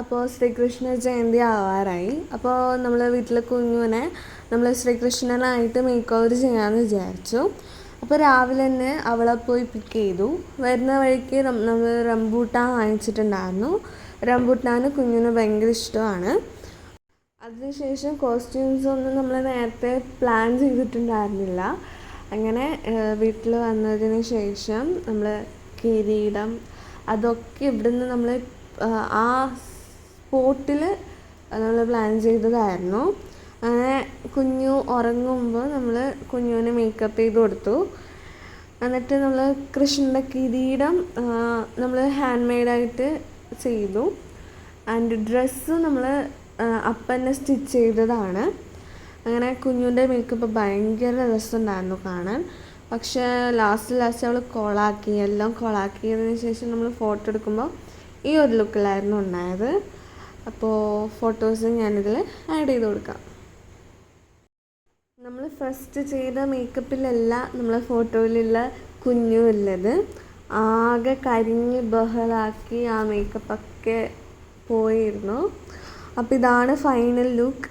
അപ്പോൾ ശ്രീകൃഷ്ണ ജയന്തി ആവാറായി. അപ്പോൾ നമ്മൾ വീട്ടിലെ കുഞ്ഞുവിനെ നമ്മൾ ശ്രീകൃഷ്ണനായിട്ട് മേക്ക് ഓവർ ചെയ്യാമെന്ന് വിചാരിച്ചു. അപ്പോൾ രാവിലെ തന്നെ അവളെ പോയി പിക്ക് ചെയ്തു. വരുന്ന വഴിക്ക് നമ്മൾ റംബൂട്ടാൻ വാങ്ങിച്ചിട്ടുണ്ടായിരുന്നു. റംബൂട്ടാന് കുഞ്ഞിന് ഭയങ്കര ഇഷ്ടമാണ്. അതിനുശേഷം കോസ്റ്റ്യൂംസ് ഒന്നും നമ്മൾ നേരത്തെ പ്ലാൻ ചെയ്തിട്ടുണ്ടായിരുന്നില്ല. അങ്ങനെ വീട്ടിൽ വന്നതിന് ശേഷം നമ്മൾ കിരീടം അതൊക്കെ ഇവിടുന്ന് നമ്മൾ ആ സ്പോട്ടിൽ നമ്മൾ പ്ലാൻ ചെയ്തതായിരുന്നു. അങ്ങനെ കുഞ്ഞു ഉറങ്ങുമ്പോൾ നമ്മൾ കുഞ്ഞുവിന് മേക്കപ്പ് ചെയ്ത് കൊടുത്തു. എന്നിട്ട് നമ്മൾ കൃഷ്ണന്റെ കിരീടം നമ്മൾ ഹാൻഡ് മെയ്ഡായിട്ട് ചെയ്തു. ആൻഡ് ഡ്രസ്സ് നമ്മൾ അപ്പന്നെ സ്റ്റിച്ച് ചെയ്തതാണ്. അങ്ങനെ കുഞ്ഞുവിന്റെ മേക്കപ്പ് ഭയങ്കര രസമുണ്ടായിരുന്നു കാണാൻ. പക്ഷേ ലാസ്റ്റ് ലാസ്റ്റ് അവൾ കോളാക്കി എല്ലാം കോളാക്കിയതിന് ശേഷം നമ്മൾ ഫോട്ടോ എടുക്കുമ്പോൾ ഈ ഒരു ലുക്കിലായിരുന്നു ഉണ്ടായത്. അപ്പോൾ ഫോട്ടോസ് ഞാനിതിൽ ആഡ് ചെയ്ത് കൊടുക്കാം. നമ്മൾ ഫസ്റ്റ് ചെയ്ത മേക്കപ്പിലല്ല നമ്മൾ ഫോട്ടോയിലുള്ള കുഞ്ഞു ഉള്ളത്. ആകെ കരിഞ്ഞ് ബഹളാക്കി ആ മേക്കപ്പൊക്കെ പോയിരുന്നു. അപ്പോൾ ഇതാണ് ഫൈനൽ ലുക്ക്